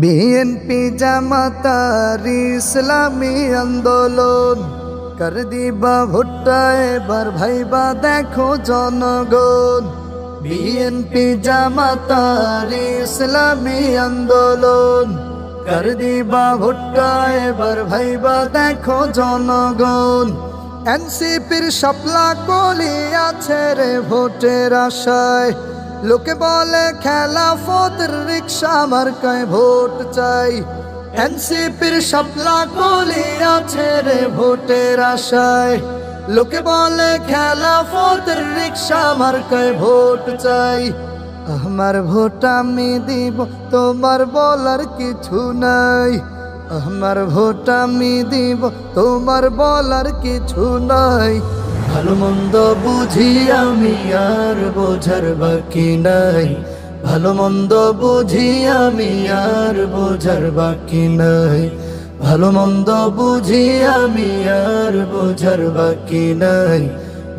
BNP জামাতার ইসলামী আন্দোলন কর দিবা ভুট্টা এবার ভাইবা দেখো জনগণ বিএনপি জামাতার ইসলামী আন্দোলন কর দিবা ভুট্টা এবার ভাইবা দেখো জনগণ এনসিপির শাপলা কলি আছে রে ভোটের আশায়। লোকে বলে খেলাফতের রিক্সা মার্কায় ভোট চাই। এনসিপির শাপলা কলি আছে রে ভোটের আশায়। লোকে বলে খেলাফতের রিক্সা মার্কায় ভোট চাই। আমার ভোট আমি দিব, তোমার বলার কিছু নাই। আমার ভোট আমি দিব, তোমার বলার কিছু নাই। ভালো মন্দ বুঝি আমি আর বোঝার বাকি নাই। ভালো মন্দ বুঝি আমি আর বোঝার বাকি নাই। ভালো মন্দ বুঝি আমি আর বোঝার বাকি নাই।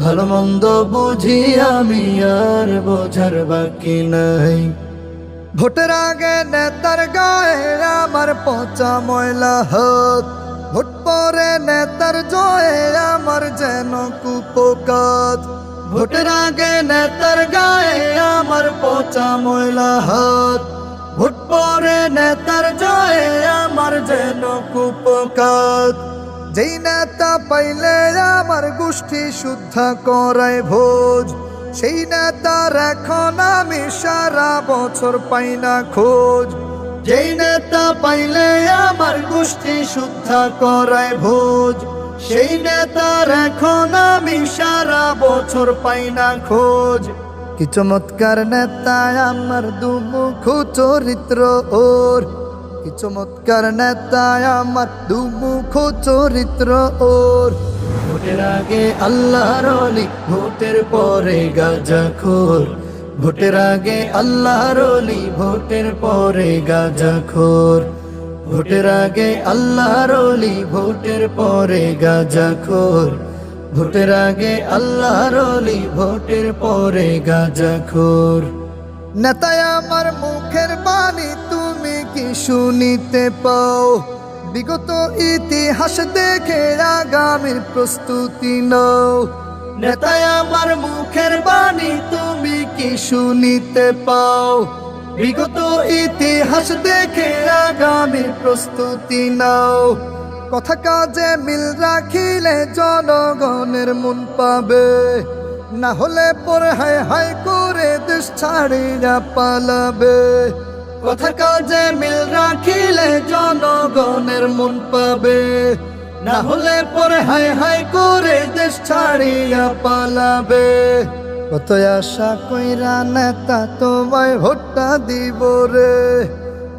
ভালো মন্দ বুঝি আমি আর বোঝার বাকি নাই। ভোটের আগে নেতার গায়ে আমার পচা ময়লা হাত। ভোট পরে নেতার জয়ে আমার যেন কুপকাত। ভোটের আগে নেতার গায়ে আমার পচা ময়লা হাত। ভোট পরে নেতার জয়ে আমার যেন কুপকাত। যেই নেতা পাইলে আমার গোষ্ঠী শুদ্ধা করায় ভোজ। সেই নেতার এখন আমি সারা বছর পাই না খোঁজ। যেই নেতা পাইলে আমার গোষ্ঠী শুদ্ধা করায় ভোজ, সেই নেতার এখন আমি সারা বছর পাই না খোঁজ। কি চমৎকার নেতা, আমার দুমুখ চরিত্র ওর। কি চমৎকার নেতা, আমার দুমুখ চরিত্র ওর। ভোটের আগে আল্লাহর অলি, ভোটের পরে গাজা খোর। ভোটের আগে আল্লাহর অলি ভোটের পরে গাজা খোর। ভোটের আগে আল্লাহর অলি ভোটের পরে গাজা খোর। ভোটের আগে আল্লাহর অলি ভোটের পরে গাজা খোর। নেতায় আমার মুখের বাণী তুমি কি শুনিতে পাও? বিগত ইতিহাস দেখে আগামীর প্রস্তুতি নাও। নেতায় আমার মুখের বাণী তুমি কি শুনিতে পাও? বিগত ইতিহাস দেখে আগামীর প্রস্তুতি নাও। কথা কাজে মিল রাখিলে জনগণের মন পাবে। না হলে পরে হায় হায় করে দেশ ছাড়িয়া পালাবে। কথা কাজে মিল রাখিলে জনগণের মন পাবে। না হলে পরে হায় হায় করে দেশ ছাড়িয়া পালাবে। কত আশা কইরা নেতা তোমায় ভোটটা দিব রে?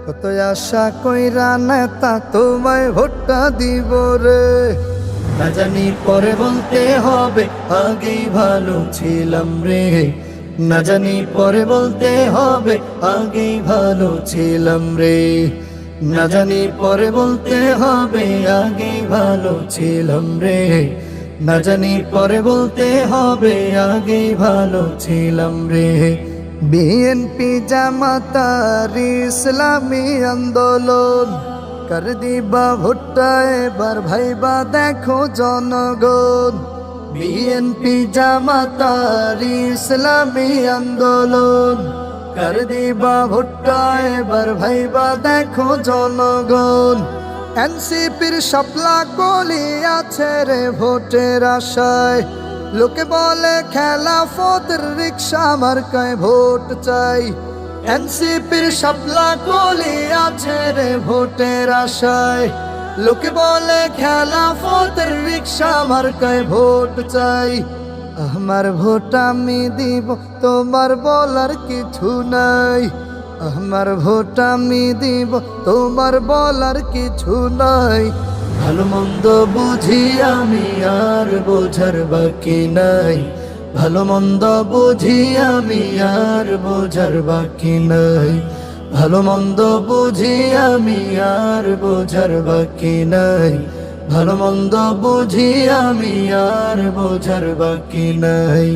কত আশা কইরা নেতা তোমায় ভোটটা দিব রে? না জানি পরে বলতে হবে, আগেই ভালো ছিলাম রে। না জানি পরে বলতে হবে, আগেই ভালো ছিলাম রে। না জানি পরে বলতে হবে, আগেই ভালো ছিলাম রে। না জানি পরে বলতে হবে আগে ভালো ছিলাম রে। বিএনপি জামাতার ইসলামী আন্দোলন, কর দিবা ভুট্টা, এবার ভাইবা দেখো জনগণ। বিএনপি জামাতার ইসলামী আন্দোলন, কর দিবা ভুট্টা, এবার ভাইবা দেখো জনগণ। এনসিপির শাপলা কলি আছে রে ভোটের আশায়। লোকে বলে খেলাফতের রিক্সা, মার্কায় ভোট চাই। এনসিপির শাপলা কলি আছে রে ভোটের আশায়। লোকে বলে খেলাফতের রিক্সা, মার্কায় ভোট চাই। আমার ভোট আমি দিব, তোমার বলার কিছু নাই। আমার ভোট আমি দিব, তোমার বলার কিছু নাই। ভালো মন্দ বুঝি আমি আর বোঝার বাকি নাই। ভালো মন্দ বুঝি আমি আর বোঝার বাকি নাই। ভালো মন্দ বুঝি আমি আর বোঝার বাকি নাই। ভালো মন্দ বুঝি আমি আর বোঝার বাকি নাই।